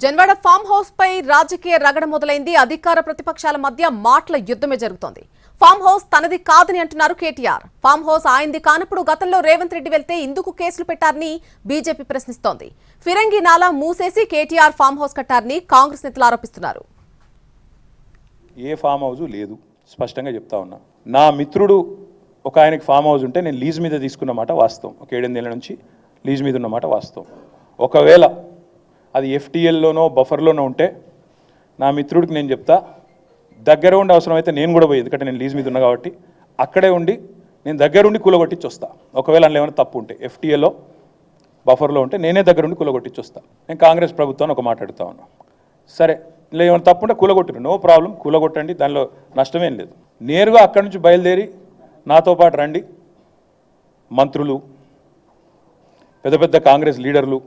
Janwada farm house పై రాజకీయ రగడ మొదలైంది. అధికార ప్రతిపక్షాల మధ్య మాటల యుద్ధమే జరుగుతోంది. ఫామ్ హౌస్ తనది కాదని అంటున్నారు కేటీఆర్. ఫామ్ హౌస్ ఆయనది కానప్పుడు గతంలో రేవంత్ రెడ్డి వెళ్తే ఇందుకు కేసులు పెట్టారని బీజేపీ ప్రశ్నిస్తోంది. ఫిరంగి నాలా మూసేసి కేటీఆర్ ఫామ్ హౌస్ కట్టారని కాంగ్రెస్ నేతలు ఆరోపిస్తున్నారు. ఏ ఫామ్ హౌస్ లేదు. స్పష్టంగా చెప్తా ఉన్నా. నా మిత్రుడు ఒక ఆయనకి ఫామ్ హౌస్ ఉంటే నేను లీజ్ మీద తీసుకున్న మాట వాస్తవం. ఒక ఏడెనిమిది నుంచి లీజ్ మీద ఉన్న మాట వాస్తవం. ఒకవేళ అది ఎఫ్టీఎల్లోనో బఫర్లోనో ఉంటే నా మిత్రుడికి నేను చెప్తా దగ్గర ఉండి అవసరం అయితే నేను కూడా పోయి ఎందుకంటే నేను లీజ్ మీద ఉన్నా కాబట్టి అక్కడే ఉండి నేను దగ్గరుండి కూలగొట్టించి వస్తా ఒకవేళ అందులో ఏమైనా తప్పు ఉంటే ఎఫ్టీఏలో బఫర్లో ఉంటే నేనే దగ్గరుండి కూలగొట్టించి వస్తా నేను కాంగ్రెస్ ప్రభుత్వాన్ని ఒక మాట్లాడుతా ఉన్నా. సరే ఇలా ఏమైనా తప్పు ఉంటే కూలగొట్టిరు నో ప్రాబ్లం కూలగొట్టండి దానిలో నష్టమేం లేదు. నేరుగా అక్కడి నుంచి బయలుదేరి నాతో పాటు రండి మంత్రులు పెద్ద పెద్ద కాంగ్రెస్ లీడర్లు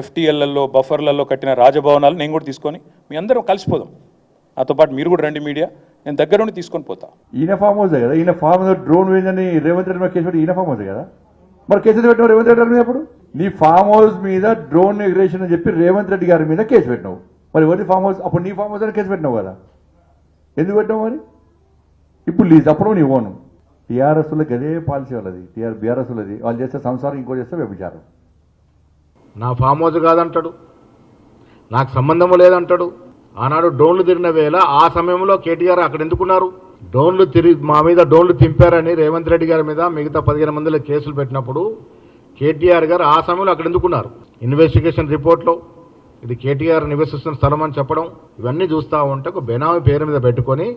ఎఫ్టీఎల్లలో బఫర్లలో కట్టిన రాజభవనాలు నేను కూడా తీసుకొని మీ అందరం కలిసిపోదాం. నాతో పాటు మీరు కూడా రండి మీడియా. నేను దగ్గర నుండి తీసుకొని పోతా. ఈయన ఫామ్ హౌస్ కదా? ఈయన ఫామ్ హౌస్ డ్రోన్ వేయిందని రేవంత్ రెడ్డి మీద కేసు పెట్టి ఈయన ఫామ్ హౌస్ కదా? మరి కేసు పెట్టినావు రేవంత్ రెడ్డి గారి మీద అప్పుడు? నీ ఫామ్ హౌస్ మీద డ్రోన్ ఎగ్రేషన్ అని చెప్పి రేవంత్ రెడ్డి గారి మీద కేసు పెట్టినావు. మరి ఎవరి ఫామ్ హౌస్? అప్పుడు నీ ఫామ్ హౌస్ అని కేసు పెట్టినావు కదా? ఎందుకు పెట్టినావు మరి? ఇప్పుడు లీజ్ అప్పుడు నీ ఓను టీఆర్ఎస్లకి అదే పాలసీ వాళ్ళది. టీఆర్ బీఆర్ఎస్లది. వాళ్ళు చేస్తే సంసారం ఇంకో చేస్తే వ్యభిచారం. నా ఫామ్ హౌస్ కాదంటాడు. నాకు సంబంధము లేదంటాడు. ఆనాడు డ్రోన్లు తిరిగిన వేళ ఆ సమయంలో కేటీఆర్ అక్కడ ఎందుకున్నారు? డ్రోన్లు తిరిగి మా మీద డ్రోన్లు తింపారని రేవంత్ రెడ్డి గారి మీద మిగతా పదిహేను మందిలో కేసులు పెట్టినప్పుడు కేటీఆర్ గారు ఆ సమయంలో అక్కడ ఎందుకున్నారు? ఇన్వెస్టిగేషన్ రిపోర్ట్లో ఇది కేటీఆర్ నివసిస్తున్న స్థలం అని చెప్పడం ఇవన్నీ చూస్తూ ఉంటే ఒక బెనామీ పేరు మీద పెట్టుకొని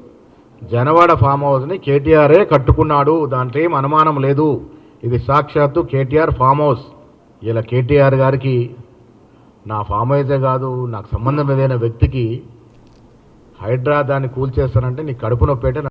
జనవాడ ఫామ్ హౌస్ని కేటీఆరే కట్టుకున్నాడు. దాంట్లో ఏం అనుమానం లేదు. ఇది సాక్షాత్తు కేటీఆర్ ఫామ్ హౌస్ ఇలా కేటీఆర్ గారికి నా ఫామ్ అయితే కాదు నాకు సంబంధం ఏదైనా వ్యక్తికి హైడ్రా దాన్ని కూల్చేస్తానంటే నీ కడుపు నొప్పేటే